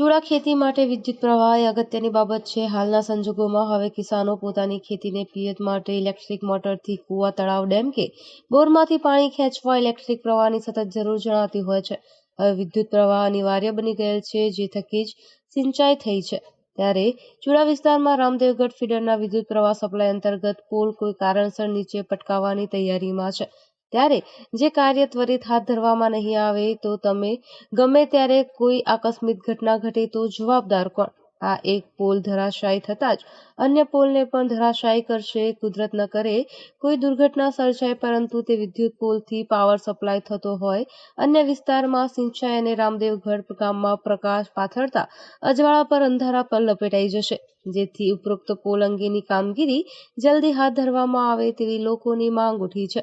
ચૂડા ખેતી માટે વિદ્યુત પ્રવાહ એ અગત્યની બાબત છે. હાલના સંજોગોમાં હવે કિસાનો પોતાની ખેતીને પિયત માટે ઇલેક્ટ્રિક મોટરથી કૂવા, તળાવ, ડેમ કે બોરમાંથી પાણી ખેંચવા ઇલેક્ટ્રિક પ્રવાહની સતત જરૂર જણાતી હોય છે. હવે વિદ્યુત પ્રવાહ અનિવાર્ય બની ગયેલ છે, જે થકી જ સિંચાઈ થઈ છે. ત્યારે ચૂડા વિસ્તારમાં રામદેવગઢ ફીડરના વિદ્યુત પ્રવાહ સપ્લાય અંતર્ગત પોલ કોઈ કારણસર નીચે પટકાવવાની તૈયારીમાં છે. ત્યારે જે કાર્ય ત્વરિત હાથ ધરવામાં નહીં આવે તો તમે ગમે ત્યારે કોઈ આકસ્મિક ઘટના ઘટે તો જવાબદાર કોણ? આ એક પોલ ધરાશાયી થતાં જ અન્ય પોલને પણ ધરાશાયી કરશે. કુદરત ન કરે કોઈ દુર્ઘટના સર્જાય પરંતુ તે વિદ્યુત પોલથી પાવર સપ્લાય થતો હોય. અન્ય વિસ્તારમાં સિંચાઈ અને રામદેવગઢ ગામમાં પ્રકાશ પાથરતા અજવાળા પર અંધારા પર લપેટાઈ જશે. જેથી ઉપરોક્ત પોલ અંગેની કામગીરી જલ્દી હાથ ધરવામાં આવે તેવી લોકોની માંગ ઉઠી છે.